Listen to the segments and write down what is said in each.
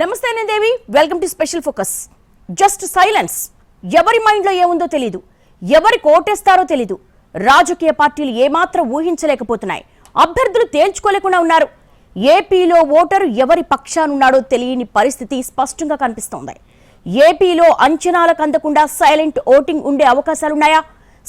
నమస్తే నేను Devi welcome to special focus just silence ఎవరి మైండ్లో ఏముందో తెలీదు. ఎవరి కోటేస్తారో తెలీదు. రాజకీయ పార్టీలు ఏమాత్రం ఊహించలేకపోతున్నాయి. అభ్యర్థులు తేల్చుకోలేకుండా ఉన్నారు. ఏపీలో ఓటరు ఎవరి పక్షానున్నాడో తెలియని పరిస్థితి స్పష్టంగా కనిపిస్తోంది. ఏపీలో అంచనాలకు అందకుండా సైలెంట్ ఓటింగ్ ఉండే అవకాశాలున్నాయా?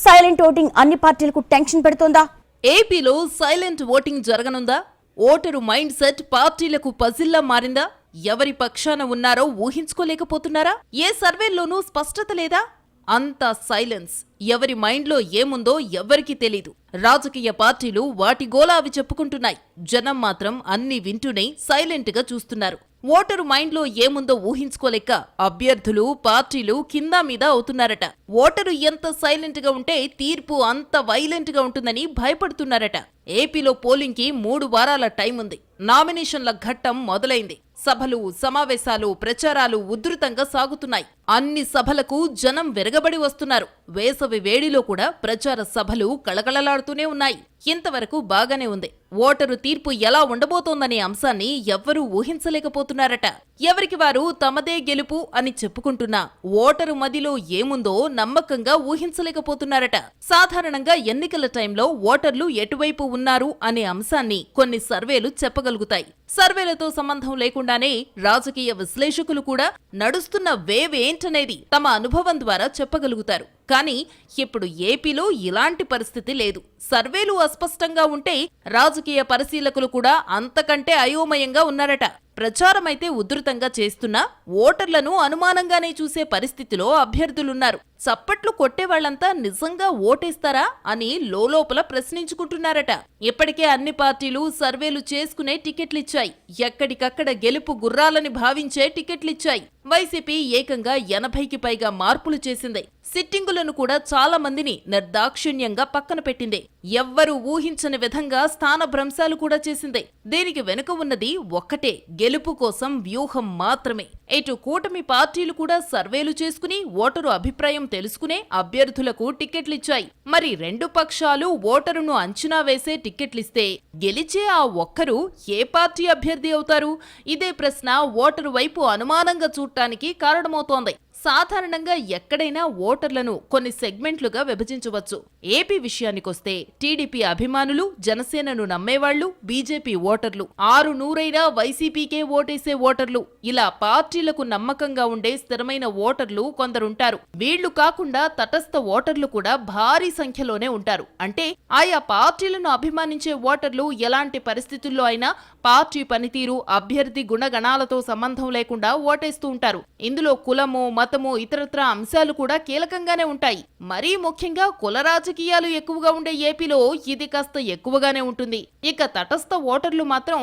సైలెంట్ ఓటింగ్ అన్ని పార్టీలకు టెన్షన్ పెడుతోందా? ఏపీలో సైలెంట్ ఓటింగ్ జరగనుందా? ఓటరు మైండ్ సెట్ పార్టీలకు పజిల్లా మారిందా? ఎవరి పక్షాన ఉన్నారో ఊహించుకోలేకపోతున్నారా? ఏ సర్వేల్లోనూ స్పష్టత లేదా? అంతా సైలెన్స్. ఎవరి మైండ్లో ఏముందో ఎవ్వరికీ తెలీదు. రాజకీయ పార్టీలు వాటి గోలా అవి చెప్పుకుంటున్నాయి. జనం మాత్రం అన్ని వింటూనే సైలెంట్గా చూస్తున్నారు. ఓటరు మైండ్లో ఏముందో ఊహించుకోలేక అభ్యర్థులు పార్టీలు కింద మీద అవుతున్నారట. ఓటరు ఎంత సైలెంట్గా ఉంటే తీర్పు అంత వైలెంట్గా ఉంటుందని భయపడుతున్నారట. ఏపీలో పోలింగ్కి మూడు వారాల టైం ఉంది నామినేషన్ల ఘట్టం మొదలైంది. సభలు సమావేశాలు ప్రచారాలు ఉధృతంగా సాగుతున్నాయి. అన్ని సభలకు జనం వెరగబడి వస్తున్నారు. వేసవి వేడిలో కూడా ప్రచార సభలు కళకళలాడుతూనే ఉన్నాయి. ఇంతవరకు బాగానే ఉంది. ఓటరు తీర్పు ఎలా ఉండబోతోందనే అంశాన్ని ఎవ్వరూ ఊహించలేకపోతున్నారట. ఎవరికి వారు తమదే గెలుపు అని చెప్పుకుంటున్నా ఓటరు మదిలో ఏముందో నమ్మకంగా ఊహించలేకపోతున్నారట. సాధారణంగా ఎన్నికల టైంలో ఓటర్లు ఎటువైపు ఉన్నారు అనే అంశాన్ని కొన్ని సర్వేలు చెప్పగలుగుతాయి. సర్వేలతో సంబంధం లేకుండానే రాజకీయ విశ్లేషకులు కూడా నడుస్తున్న వేవ్ ఏంటనేది తమ అనుభవం ద్వారా చెప్పగలుగుతారు. కానీ ఇప్పుడు ఏపీలో ఇలాంటి పరిస్థితి లేదు. సర్వేలు అస్పష్టంగా ఉంటే రాజకీయ పరిశీలకులు కూడా అంతకంటే అయోమయంగా ఉన్నారట. ప్రచారమైతే ఉధృతంగా చేస్తున్నా ఓటర్లను అనుమానంగానే చూసే పరిస్థితిలో అభ్యర్థులున్నారు. చప్పట్లు కొట్టేవాళ్ళంతా నిజంగా ఓటేస్తారా అని లోలోపల ప్రశ్నించుకుంటున్నారట. ఇప్పటికే అన్ని పార్టీలు సర్వేలు చేసుకునే టికెట్లిచ్చాయి. ఎక్కడికక్కడ గెలుపు గుర్రాలని భావించే టికెట్లిచ్చాయి. వైసీపీ ఏకంగా ఎనభైకి పైగా మార్పులు చేసింది. సిట్టింగులను కూడా చాలా మందిని నిర్దాక్షిణ్యంగా పక్కన పెట్టింది. ఎవ్వరూ ఊహించని విధంగా స్థానభ్రంశాలు కూడా చేసింది. దీనికి వెనుక ఉన్నది ఒక్కటే గెలుపు కోసం వ్యూహం మాత్రమే. ఇటు కూటమి పార్టీలు కూడా సర్వేలు చేసుకుని ఓటరు అభిప్రాయం తెలుసుకునే అభ్యర్థులకు టికెట్లిచ్చాయి మరి రెండు పక్షాలు ఓటరును అంచనా వేసే టికెట్లిస్తే గెలిచే ఆ ఒక్కరు ఏ పార్టీ అభ్యర్థి అవుతారు? ఇదే ప్రశ్న ఓటరు వైపు అనుమానంగా చూడటానికి కారణమవుతోంది. సాధారణంగా ఎక్కడైనా ఓటర్లను కొన్ని సెగ్మెంట్లుగా విభజించవచ్చు. ఏపీ విషయానికొస్తే టీడీపీ అభిమానులు జనసేనను నమ్మేవాళ్ళు బీజేపీ ఓటర్లు. ఆరు నూరైనా వైసీపీకే ఓటేసే ఓటర్లు. ఇలా పార్టీలకు నమ్మకంగా ఉండే స్థిరమైన ఓటర్లు కొందరుంటారు. వీళ్ళు కాకుండా తటస్థ ఓటర్లు కూడా భారీ సంఖ్యలోనే ఉంటారు. అంటే ఆయా పార్టీలను అభిమానించే ఓటర్లు ఎలాంటి పరిస్థితుల్లో అయినా పార్టీ పనితీరు అభ్యర్థి గుణగణాలతో సంబంధం లేకుండా ఓటేస్తూ ఉంటారు. ఇందులో కులము మతము ఇతరత్ర అంశాలు కూడా కీలకంగానే ఉంటాయి. మరీ ముఖ్యంగా కుల రాజకీయాలు ఎక్కువగా ఉండే ఏపీలో ఇది కాస్త ఎక్కువగానే ఉంటుంది. ఇక తటస్థ ఓటర్లు మాత్రం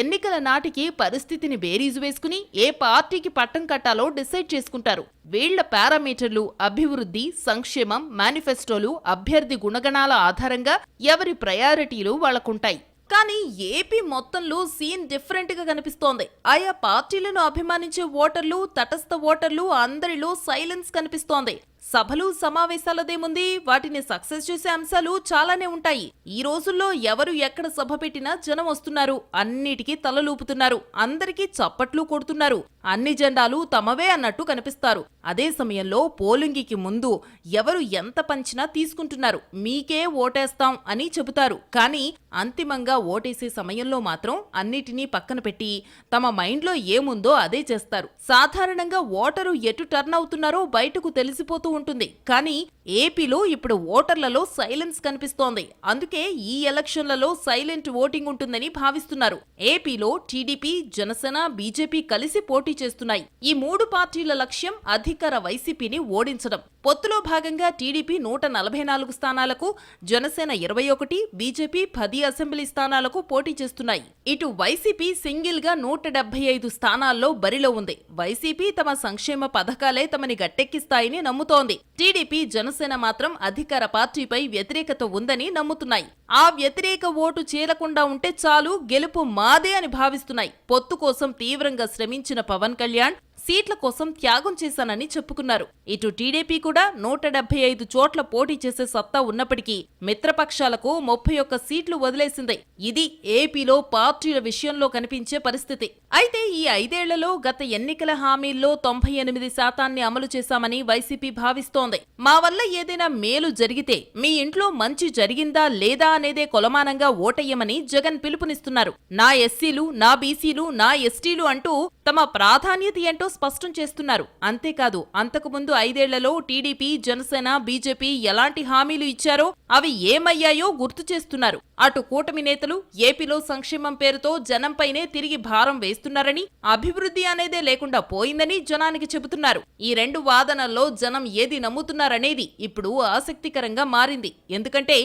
ఎన్నికల నాటికి పరిస్థితిని బేరీజు వేసుకుని ఏ పార్టీకి పట్టం కట్టాలో డిసైడ్ చేసుకుంటారు. వీళ్ళ పారామీటర్లు అభివృద్ధి సంక్షేమం మేనిఫెస్టోలు అభ్యర్థి గుణగణాల ఆధారంగా ఎవరి ప్రయారిటీలు వాళ్ళకుంటాయి కానీ ఏపీ మొత్తంలో సీన్ డిఫరెంట్గా కనిపిస్తోంది. ఆయా పార్టీలను అభిమానించే ఓటర్లు తటస్థ ఓటర్లు అందరిలో సైలెన్స్ కనిపిస్తోంది. సభలు సమావేశాలదేముంది వాటిని సక్సెస్ చేసే అంశాలు చాలానే ఉంటాయి. ఈ రోజుల్లో ఎవరు ఎక్కడ సభ పెట్టినా జనం వస్తున్నారు. అన్నిటికీ తలలూపుతున్నారు అందరికీ చప్పట్లు కొడుతున్నారు. అన్ని జెండాలు తమవే అన్నట్టు కనిపిస్తారు. అదే సమయంలో పోలింగికి ముందు ఎవరు ఎంత పంచినా తీసుకుంటున్నారు. మీకే ఓటేస్తాం అని చెబుతారు. కానీ అంతిమంగా ఓటేసే సమయంలో మాత్రం అన్నిటినీ పక్కన పెట్టి తమ మైండ్లో ఏముందో అదే చేస్తారు. సాధారణంగా ఓటరు ఎటు టర్న్ అవుతున్నారో బయటకు తెలిసిపోతూ ఉంటుంది. కానీ ఏపీలో ఇప్పుడు ఓటర్లలో సైలెన్స్ కనిపిస్తోంది. అందుకే ఈ ఎలక్షన్లలో సైలెంట్ ఓటింగ్ ఉంటుందని భావిస్తున్నారు. ఏపీలో టీడీపీ జనసేన బీజేపీ కలిసి పోటీ చేస్తున్నాయి. ఈ మూడు పార్టీల లక్ష్యం అధికార వైసీపీని ఓడించడం. పొత్తులో భాగంగా టీడీపీ నూట నలభై నాలుగు స్థానాలకు జనసేన ఇరవై ఒకటి బీజేపీ పది అసెంబ్లీ స్థానాలకు పోటీ చేస్తున్నాయి. ఇటు వైసీపీ సింగిల్గా నూట డెబ్బై ఐదు స్థానాల్లో బరిలో ఉంది. వైసీపీ తమ సంక్షేమ పథకాలే తమని గట్టెక్కిస్తాయని నమ్ముతోంది. టీడీపీ జనసేన మాత్రం అధికార పార్టీపై వ్యతిరేకత ఉందని నమ్ముతున్నాయి. ఆ వ్యతిరేక ఓటు చేరకుండా ఉంటే చాలు గెలుపు మాదే అని భావిస్తున్నాయి. పొత్తు కోసం తీవ్రంగా శ్రమించిన పవన్ కళ్యాణ్ సీట్ల కోసం త్యాగం చేశానని చెప్పుకున్నారు. ఇటు టీడీపీ కూడా నూట డెబ్బై ఐదు చోట్ల పోటీ చేసే సత్తా ఉన్నప్పటికీ మిత్రపక్షాలకు ముప్పై ఒక్క సీట్లు వదిలేసింది. ఇది ఏపీలో పార్టీల విషయంలో కనిపించే పరిస్థితి. అయితే ఈ ఐదేళ్ళలో గత ఎన్నికల హామీల్లో తొంభై ఎనిమిది శాతాన్ని అమలు చేశామని వైసీపీ భావిస్తోంది. మా వల్ల ఏదైనా మేలు జరిగితే మీ ఇంట్లో మంచి జరిగిందా లేదా అనేదే కొలమానంగా ఓటయ్యమని జగన్ పిలుపునిస్తున్నారు. నా ఎస్సీలు నా బీసీలు నా ఎస్టీలు అంటూ తమ ప్రాధాన్యత ఏంటో స్పష్టం చేస్తున్నారు. అంతేకాదు అంతకుముందు ఐదేళ్ళలో టీడీపీ జనసేన బీజేపీ ఎలాంటి హామీలు ఇచ్చారో అవి ఏమయ్యాయో గుర్తు చేస్తున్నారు. అటు కూటమి నేతలు ఏపీలో సంక్షేమం పేరుతో జనంపైనే తిరిగి భారం వేస్తున్నారని అభివృద్ధి అనేదే లేకుండా పోయిందని జనానికి చెబుతున్నారు. ఈ రెండు వాదనల్లో జనం ఏది నమ్ముతున్నారనేది ఇప్పుడు ఆసక్తికరంగా మారింది. ఎందుకంటే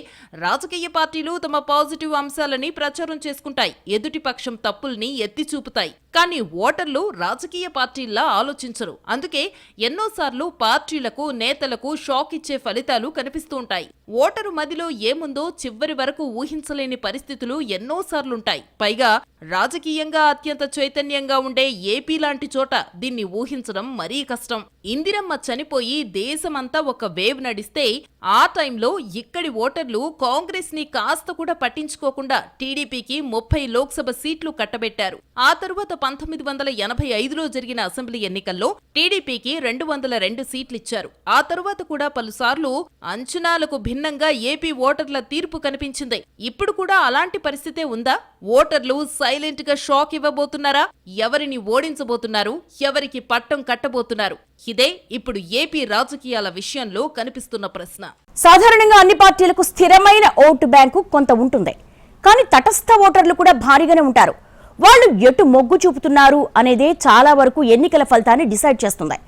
రాజకీయ పార్టీలు తమ పాజిటివ్ అంశాలని ప్రచారం చేసుకుంటాయి. ఎదుటి పక్షం తప్పుల్ని ఎత్తి చూపుతాయి. కానీ ఓటర్లు రాజకీయ పార్టీల్లా ఆలోచించరు. అందుకే ఎన్నోసార్లు పార్టీలకు నేతలకు షాక్ ఇచ్చే ఫలితాలు కనిపిస్తూ ఉంటాయి. ఓటరు మదిలో ఏముందో చివరి వరకు ఊహించలేని పరిస్థితులు ఎన్నోసార్లుంటాయి పైగా రాజకీయంగా అత్యంత చైతన్యంగా ఉండే ఏపీ లాంటి చోట దీన్ని ఊహించడం మరీ కష్టం. ఇందిరమ్మ చనిపోయి దేశమంతా ఒక వేవ్ నడిస్తే ఆ టైంలో ఇక్కడి ఓటర్లు కాంగ్రెస్ని కాస్త కూడా పట్టించుకోకుండా టీడీపీకి ముప్పై లోక్సభ సీట్లు కట్టబెట్టారు. ఆ తరువాత పంతొమ్మిది వందల ఎనభై ఐదులో జరిగిన అసెంబ్లీ ఎన్నికల్లో టీడీపీకి రెండు వందల రెండు సీట్లిచ్చారు. ఆ తరువాత కూడా పలుసార్లు అంచనాలకు భిన్నంగా ఏపీ ఓటర్ల తీర్పు కనిపించింది. ఇప్పుడు కూడా అలాంటి పరిస్థితే ఉందా? ఓటర్లు సైలెంట్గా షాక్ ఇవ్వబోతున్నారా? ఎవరిని ఓడించబోతున్నారు? ఎవరికి పట్టం కట్టబోతున్నారు? ఇదే ఇప్పుడు ఏపీ రాజకీయాల విషయంలో కనిపిస్తున్న ప్రశ్న. సాధారణంగా అన్ని పార్టీలకు స్థిరమైన ఓటు బ్యాంకు కొంత ఉంటుంది. కానీ తటస్థ ఓటర్లు కూడా భారీగానే ఉంటారు. వాళ్ళు ఎటు మొగ్గు చూపుతున్నారు అనేదే చాలా వరకు ఎన్నికల ఫలితాన్ని డిసైడ్ చేస్తుంది.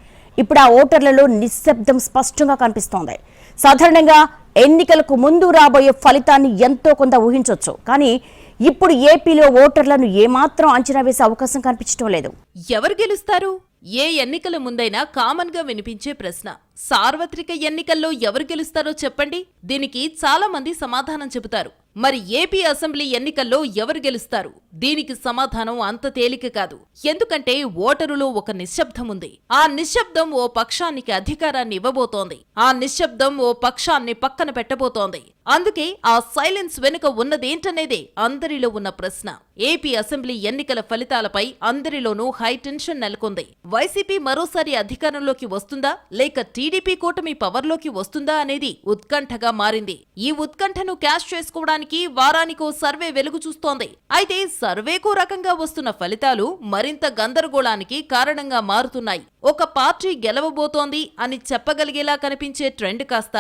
ఇప్పుడు ఆ ఓటర్లలో నిశ్శబ్దం స్పష్టంగా కనిపిస్తోంది. సాధారణంగా ఎన్నికలకు ముందు రాబోయే ఫలితాన్ని ఎంతో కొంత ఊహించవచ్చు కానీ ఇప్పుడు ఏపీలో ఓటర్లను ఏమాత్రం అంచనా వేసే అవకాశం కనిపించడం లేదు. ఎవరు గెలుస్తారు? ఏ ఎన్నికల ముందైనా కామన్గా వినిపించే ప్రశ్న. సార్వత్రిక ఎన్నికల్లో ఎవరు గెలుస్తారో చెప్పండి. దీనికి చాలా మంది సమాధానం చెబుతారు. మరి ఏపీ అసెంబ్లీ ఎన్నికల్లో ఎవరు గెలుస్తారు? దీనికి సమాధానం అంత తేలిక కాదు. ఎందుకంటే ఓటరులో ఒక నిశ్శబ్దం ఉంది. ఆ నిశ్శబ్దం ఓ పక్షానికి అధికారాన్ని ఇవ్వబోతోంది. ఆ నిశ్శబ్దం ఓ పక్షాన్ని పక్కన పెట్టబోతోంది. అందుకే ఆ సైలెన్స్ వెనుక ఉన్నదేంటనేదే అందరిలో ఉన్న ప్రశ్న. ఏపీ అసెంబ్లీ ఎన్నికల ఫలితాలపై అందరిలోనూ హై టెన్షన్ నెలకొంది. వైసీపీ మరోసారి అధికారంలోకి వస్తుందా? లేక టీడీపీ కూటమి పవర్లోకి వస్తుందా అనేది ఉత్కంఠగా మారింది. ఈ ఉత్కంఠను క్యాష్ చేసుకోవడానికి వారానికో సర్వే వెలుగు చూస్తోంది. అయితే సర్వేకో రకంగా వస్తున్న ఫలితాలు మరింత గందరగోళానికి కారణంగా మారుతున్నాయి. ఒక పార్టీ గెలవబోతోంది అని చెప్పగలిగేలా కనిపించే ట్రెండ్ కాస్త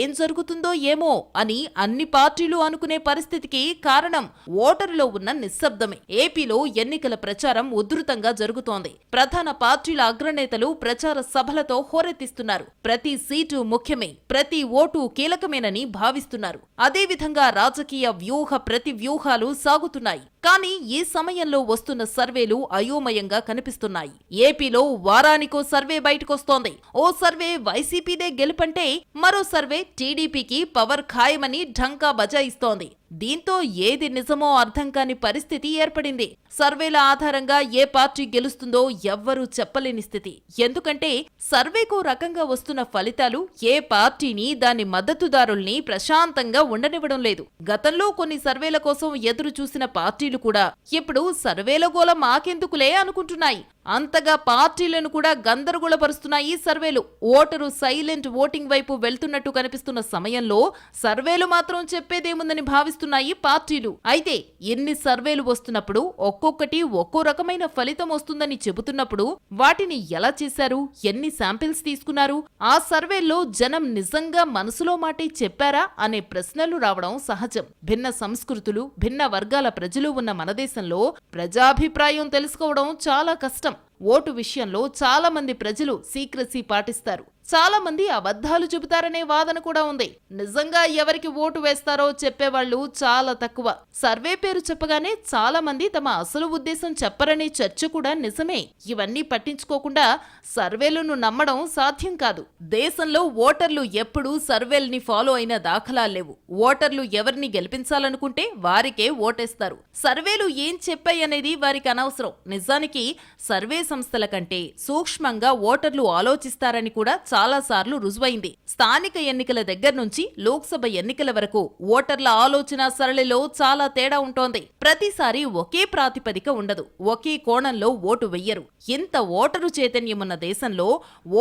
ఏం జరుగుతుందో ఏమో అని అన్ని పార్టీలు అనుకునే పరిస్థితికి కారణం ఓటరులో ఉన్న నిశ్శబ్దమే. ఏపీలో ఎన్నికల ప్రచారం ఉధృతంగా జరుగుతోంది. ప్రధాన పార్టీల అగ్రనేతలు ప్రచార సభలతో హోరెత్తిస్తున్నారు. ప్రతి సీటు ముఖ్యమే ప్రతి ఓటు కీలకమేనని భావిస్తున్నారు. అదేవిధంగా రాజకీయ వ్యూహ ప్రతి వ్యూహాలు సాగుతున్నాయి. కానీ ఈ సమయంలో వస్తున్న సర్వేలు అయోమయంగా కనిపిస్తున్నాయి. ఏపీలో వారానికో సర్వే బయటకొస్తోంది. ఓ సర్వే వైసీపీదే గెలుపంటే మరో సర్వే టీడీపీకి పవర్ ఖాయమని ఢంకా బజాయిస్తోంది. దీంతో ఏది నిజమో అర్థం కాని పరిస్థితి ఏర్పడింది. సర్వేల ఆధారంగా ఏ పార్టీ గెలుస్తుందో ఎవ్వరూ చెప్పలేని స్థితి. ఎందుకంటే సర్వేకో రకంగా వస్తున్న ఫలితాలు ఏ పార్టీని దాని మద్దతుదారుల్ని ప్రశాంతంగా ఉండనివ్వడం లేదు. గతంలో కొన్ని సర్వేల కోసం ఎదురు చూసిన పార్టీలు కూడా ఇప్పుడు సర్వేల గోల మాకెందుకులే అనుకుంటున్నాయి. అంతగా పార్టీలను కూడా గందరగోళపరుస్తున్నాయి సర్వేలు. ఓటరు సైలెంట్ ఓటింగ్ వైపు వెళ్తున్నట్టు కనిపిస్తున్న సమయంలో సర్వేలు మాత్రం చెప్పేదేముందని భావిస్తున్నారు. వస్తున్నాయి పార్టీలు. అయితే ఎన్ని సర్వేలు వస్తున్నప్పుడు ఒక్కొక్కటి ఒక్కో రకమైన ఫలితం వస్తుందని చెబుతున్నప్పుడు వాటిని ఎలా చేశారు? ఎన్ని శాంపిల్స్ తీసుకున్నారు? ఆ సర్వేల్లో జనం నిజంగా మనసులో మాటే చెప్పారా? అనే ప్రశ్నలు రావడం సహజం. భిన్న సంస్కృతులు భిన్న వర్గాల ప్రజలు ఉన్న మన దేశంలో ప్రజాభిప్రాయం తెలుసుకోవడం చాలా కష్టం. ఓటు విషయంలో చాలా మంది ప్రజలు సీక్రసీ పాటిస్తారు. చాలా మంది అబద్ధాలు చెబుతారనే వాదన కూడా ఉంది. నిజంగా ఎవరికి ఓటు వేస్తారో చెప్పేవాళ్ళు చాలా తక్కువ. సర్వే పేరు చెప్పగానే చాలా మంది తమ అసలు ఉద్దేశం చెప్పరనే చర్చ కూడా నిజమే. ఇవన్నీ పట్టించుకోకుండా సర్వేలను నమ్మడం సాధ్యం కాదు. దేశంలో ఓటర్లు ఎప్పుడూ సర్వేల్ని ఫాలో అయిన దాఖలా లేవు. ఓటర్లు ఎవరిని గెలిపించాలనుకుంటే వారికే ఓటేస్తారు. సర్వేలు ఏం చెప్పాయనేది వారికి అనవసరం. నిజానికి సర్వే సంస్థల కంటే సూక్ష్మంగా ఓటర్లు ఆలోచిస్తారని కూడా చాలాసార్లు రుజువైంది. స్థానిక ఎన్నికల దగ్గర నుంచి లోక్సభ ఎన్నికల వరకు ఓటర్ల ఆలోచన సరళిలో చాలా తేడా ఉంటోంది. ప్రతిసారి ఒకే ప్రాతిపదిక ఉండదు. ఒకే కోణంలో ఓటు వెయ్యరు. ఇంత ఓటరు చైతన్యమున్న దేశంలో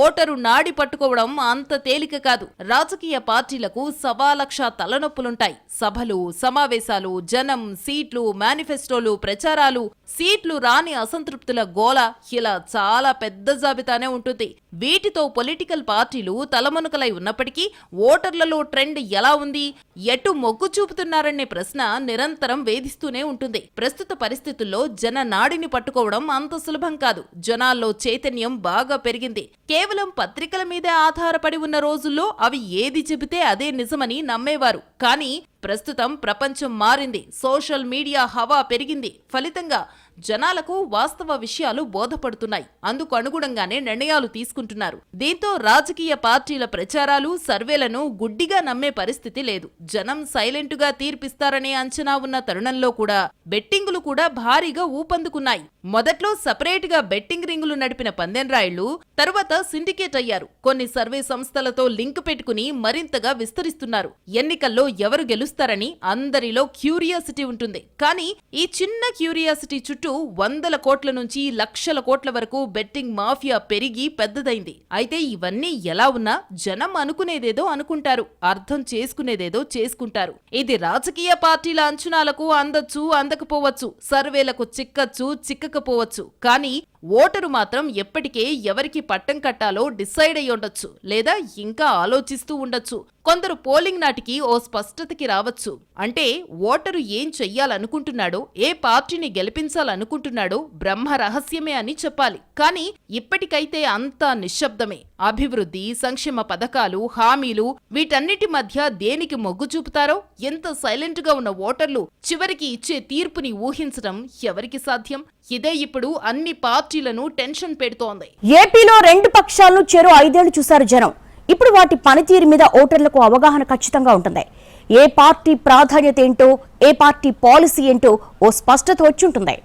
ఓటరు నాడి పట్టుకోవడం అంత తేలిక కాదు. రాజకీయ పార్టీలకు సవాలక్ష తలనొప్పులుంటాయి. సభలు సమావేశాలు జనం సీట్లు మేనిఫెస్టోలు ప్రచారాలు సీట్లు రాని అసంతృప్తుల గోల ఇలా చాలా పెద్ద జాబితానే ఉంటుంది. వీటితో పొలిటికల్ పార్టీలు తలమునకలై ఉన్నప్పటికీ ఓటర్లలో ట్రెండ్ ఎలా ఉంది? ఎటు మొగ్గు చూపుతున్నారనే ప్రశ్న నిరంతరం వేధిస్తూనే ఉంటుంది. ప్రస్తుత పరిస్థితుల్లో జన నాడిని పట్టుకోవడం అంత సులభం కాదు. జనాల్లో చైతన్యం బాగా పెరిగింది. కేవలం పత్రికల మీదే ఆధారపడి ఉన్న రోజుల్లో అవి ఏది చెబితే అదే నిజమని నమ్మేవారు. కానీ ప్రస్తుతం ప్రపంచం మారింది. సోషల్ మీడియా హవా పెరిగింది. ఫలితంగా జనాలకు వాస్తవ విషయాలు బోధపడుతున్నాయి. అందుకు అనుగుణంగానే నిర్ణయాలు తీసుకుంటున్నారు. దీంతో రాజకీయ పార్టీల ప్రచారాలు సర్వేలను గుడ్డిగా నమ్మే పరిస్థితి లేదు. జనం సైలెంటుగా తీర్పిస్తారనే అంచనా ఉన్న తరుణంలో కూడా బెట్టింగులు కూడా భారీగా ఊపందుకున్నాయి. మొదట్లో సపరేట్గా బెట్టింగ్ రింగులు నడిపిన పందెంరాయుళ్ళు తరువాత సిండికేట్ అయ్యారు. కొన్ని సర్వే సంస్థలతో లింక్ పెట్టుకుని మరింతగా విస్తరిస్తున్నారు. ఎన్నికల్లో ఎవరు గెలుస్తారని అందరిలో క్యూరియాసిటీ ఉంటుంది. కానీ ఈ చిన్న క్యూరియాసిటీ చుట్టూ వందల కోట్ల నుంచి లక్షల కోట్ల వరకు బెట్టింగ్ మాఫియా పెరిగి పెద్దదైంది. అయితే ఇవన్నీ ఎలా ఉన్నా జనం అనుకునేదేదో అనుకుంటారు. అర్థం చేసుకునేదేదో చేసుకుంటారు. ఇది రాజకీయ పార్టీల అంచనాలకు అందొచ్చు అందకపోవచ్చు. సర్వేలకు చిక్కచ్చు చిక్కకపోవచ్చు. కానీ ఓటరు మాత్రం ఎప్పటికే ఎవరికి పట్టం కట్టాలో డిసైడ్ అయి ఉండొచ్చు లేదా ఇంకా ఆలోచిస్తూ ఉండొచ్చు. కొందరు పోలింగ్ నాటికి ఓ స్పష్టతకి రావచ్చు. అంటే ఓటరు ఏం చెయ్యాలనుకుంటున్నాడో ఏ పార్టీని గెలిపించాలనుకుంటున్నాడో బ్రహ్మ రహస్యమే అని చెప్పాలి. కానీ ఇప్పటికైతే అంతా నిశ్శబ్దమే. అభివృద్ధి సంక్షేమ పథకాలు హామీలు వీటన్నిటి మధ్య దేనికి మొగ్గు చూపుతారో ఎంత సైలెంట్గా ఉన్న ఓటర్లు చివరికి ఇచ్చే తీర్పుని ఊహించడం ఎవరికి సాధ్యం? ఇదే ఇప్పుడు అన్ని పార్టీలను టెన్షన్ పెడుతోంది. ఏపీలో రెండు పక్షాలను చెరో ఐదేళ్ళు చూశారు జనం. ఇప్పుడు వాటి పనితీరు మీద ఓటర్లకు అవగాహన ఖచ్చితంగా ఉంటుంది. ఏ పార్టీ ప్రాధాన్యత ఏంటో ఏ పార్టీ పాలసీ ఏంటో ఓ స్పష్టత వచ్చి ఉంటుంది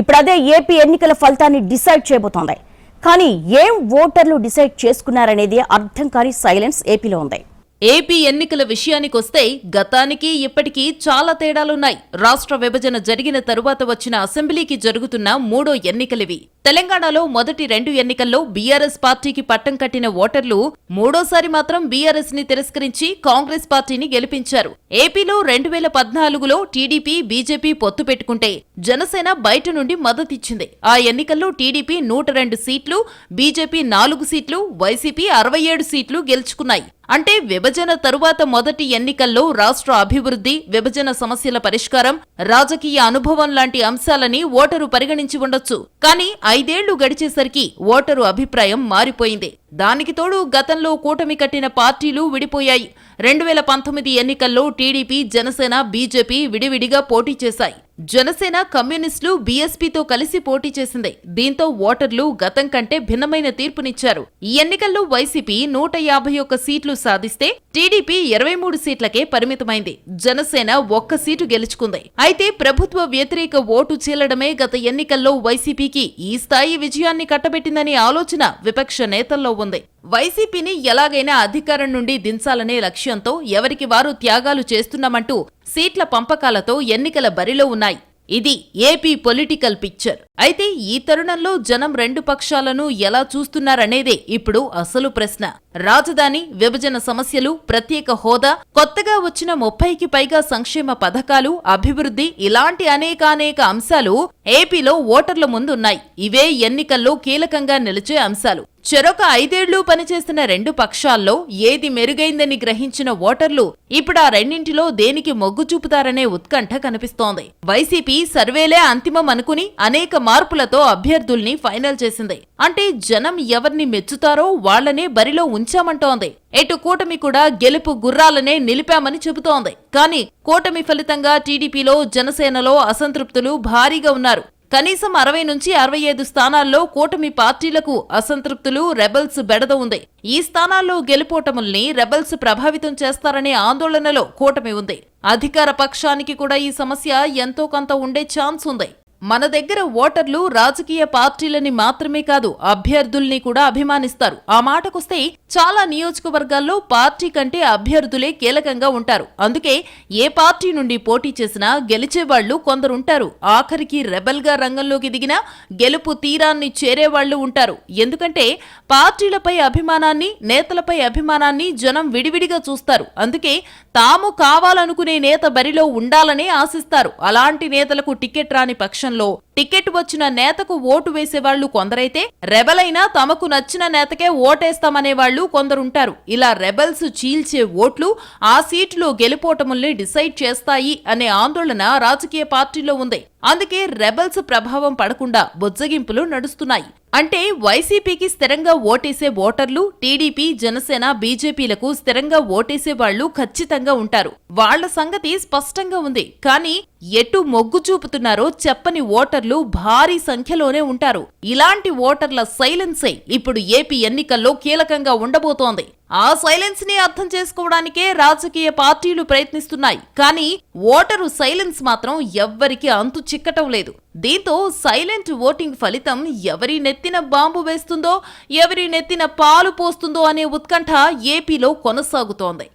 ఇప్పుడు అదే ఏపీ ఎన్నికల ఫలితాన్ని డిసైడ్ చేయబోతోంది. కానీ ఏం ఓటర్లు డిసైడ్ చేసుకున్నారనేది అర్థం కాని సైలెన్స్ ఏపీలో ఉంది. ఏపీ ఎన్నికల విషయానికొస్తే గతానికి ఇప్పటికీ చాలా తేడాలున్నాయి. రాష్ట్ర విభజన జరిగిన తరువాత వచ్చిన అసెంబ్లీకి జరుగుతున్న మూడో ఎన్నికలివి. తెలంగాణలో మొదటి రెండు ఎన్నికల్లో బీఆర్ఎస్ పార్టీకి పట్టం కట్టిన ఓటర్లు మూడోసారి మాత్రం బీఆర్ఎస్ని తిరస్కరించి కాంగ్రెస్ పార్టీని గెలిపించారు. ఏపీలో రెండు వేల పద్నాలుగులో టీడీపీ బీజేపీ పొత్తు పెట్టుకుంటే జనసేన బయట నుండి మద్దతిచ్చింది. ఆ ఎన్నికల్లో టీడీపీ నూట రెండు సీట్లు బీజేపీ నాలుగు సీట్లు వైసీపీ అరవై ఏడు సీట్లు గెలుచుకున్నాయి. అంటే విభజన తరువాత మొదటి ఎన్నికల్లో రాష్ట్ర అభివృద్ధి విభజన సమస్యల పరిష్కారం రాజకీయ అనుభవం లాంటి అంశాలని ఓటరు పరిగణించి ఉండొచ్చు. కానీ ఐదేళ్ళు గడిచేసరికి ఓటరు అభిప్రాయం మారిపోయింది. దానికి తోడు గతంలో కూటమి కట్టిన పార్టీలు విడిపోయాయి. రెండు వేల పంతొమ్మిది ఎన్నికల్లో టీడీపీ జనసేన బీజేపీ విడివిడిగా పోటీ చేశాయి. జనసేన కమ్యూనిస్టులు బీఎస్పీతో కలిసి పోటీ చేసింది. దీంతో ఓటర్లు గతం కంటే భిన్నమైన తీర్పునిచ్చారు. ఈ ఎన్నికల్లో వైసీపీ నూట యాభై ఒక్క సీట్లు సాధిస్తే టీడీపీ ఇరవై మూడు సీట్లకే పరిమితమైంది. జనసేన ఒక్క సీటు గెలుచుకుంది. అయితే ప్రభుత్వ వ్యతిరేక ఓటు చీలడమే గత ఎన్నికల్లో వైసీపీకి ఈ స్థాయి విజయాన్ని కట్టబెట్టిందనే ఆలోచన విపక్ష నేతల్లో ఉంది. వైసీపీని ఎలాగైనా అధికారం నుండి దించాలనే లక్ష్యంతో ఎవరికి వారు త్యాగాలు చేస్తున్నామంటూ సీట్ల పంపకాలతో ఎన్నికల బరిలో ఉన్నాయి. ఇది ఏపీ పొలిటికల్ పిక్చర్. అయితే ఈ తరుణంలో జనం రెండు పక్షాలను ఎలా చూస్తున్నారనేదే ఇప్పుడు అసలు ప్రశ్న. రాజధాని విభజన సమస్యలు ప్రత్యేక హోదా కొత్తగా వచ్చిన ముప్పైకి పైగా సంక్షేమ పథకాలు అభివృద్ధి ఇలాంటి అనేకానేక అంశాలు ఏపీలో ఓటర్ల ముందున్నాయి. ఇవే ఎన్నికల్లో కీలకంగా నిలిచే అంశాలు. చెరొక ఐదేళ్ళు పనిచేస్తున్న రెండు పక్షాల్లో ఏది మెరుగైందని గ్రహించిన ఓటర్లు ఇప్పుడు ఆ రెండింటిలో దేనికి మొగ్గు చూపుతారనే ఉత్కంఠ కనిపిస్తోంది. వైసీపీ సర్వేలే అంతిమం అనుకుని అనేక మార్పులతో అభ్యర్థుల్ని ఫైనల్ చేసింది. అంటే జనం ఎవరిని మెచ్చుతారో వాళ్ళనే బరిలో ఉంచు ఉంచామంటోంది. ఎటు కూటమి కూడా గెలుపు గుర్రాలనే నిలిపామని చెబుతోంది. కానీ కూటమి ఫలితంగా టీడీపీలో జనసేనలో అసంతృప్తులు భారీగా ఉన్నారు. కనీసం అరవై నుంచి అరవై ఐదు స్థానాల్లో కూటమి పార్టీలకు అసంతృప్తులు రెబల్స్ బెడద ఉంది. ఈ స్థానాల్లో గెలుపోటముల్ని రెబల్స్ ప్రభావితం చేస్తారనే ఆందోళనలో కూటమి ఉంది. అధికార పక్షానికి కూడా ఈ సమస్య ఎంతో కొంత ఉండే ఛాన్స్ ఉంది. మన దగ్గర ఓటర్లు రాజకీయ పార్టీలని మాత్రమే కాదు అభ్యర్థుల్ని కూడా అభిమానిస్తారు. ఆ మాటకొస్తే చాలా నియోజకవర్గాల్లో పార్టీ కంటే అభ్యర్థులే కీలకంగా ఉంటారు. అందుకే ఏ పార్టీ నుండి పోటీ చేసినా గెలిచేవాళ్ళు కొందరుంటారు. ఆఖరికి రెబల్గా రంగంలోకి దిగినా గెలుపు తీరాన్ని చేరేవాళ్ళు ఉంటారు. ఎందుకంటే పార్టీలపై అభిమానాన్ని నేతలపై అభిమానాన్ని జనం విడివిడిగా చూస్తారు. అందుకే తాము కావాలనుకునే నేత బరిలో ఉండాలనే ఆశిస్తారు. అలాంటి నేతలకు టికెట్ రాని పక్షంలో టికెట్ వచ్చిన నేతకు ఓటు వేసేవాళ్ళు కొందరైతే రెబలైనా తమకు నచ్చిన నేతకే ఓటేస్తామనే వాళ్ళు కొందరుంటారు. ఇలా రెబల్స్ చీల్చే ఓట్లు ఆ సీటులో గెలుపోటముల్ని డిసైడ్ చేస్తాయి అనే ఆందోళన రాజకీయ పార్టీలో ఉంది. అందుకే రెబల్స్ ప్రభావం పడకుండా బుజ్జగింపులు నడుస్తున్నాయి. అంటే వైసీపీకి స్థిరంగా ఓటేసే ఓటర్లు టీడీపీ జనసేన బీజేపీలకు స్థిరంగా ఓటేసే వాళ్ళు ఖచ్చితంగా ఉంటారు. వాళ్ళ సంగతి స్పష్టంగా ఉంది. కానీ ఎటు మొగ్గు చూపుతున్నారో చెప్పని ఓటర్లు భారీ సంఖ్యలోనే ఉంటారు. ఇలాంటి ఓటర్ల సైలెన్సే ఇప్పుడు ఏపీ ఎన్నికల్లో కీలకంగా ఉండబోతోంది. ఆ సైలెన్స్ని అర్థం చేసుకోవడానికే రాజకీయ పార్టీలు ప్రయత్నిస్తున్నాయి. కానీ ఓటరు సైలెన్స్ మాత్రం ఎవ్వరికీ అంతు చిక్కటం లేదు. దీంతో సైలెంట్ ఓటింగ్ ఫలితం ఎవరి నెత్తిన బాంబు వేస్తుందో ఎవరి నెత్తిన పాలు పోస్తుందో అనే ఉత్కంఠ ఏపీలో కొనసాగుతోంది.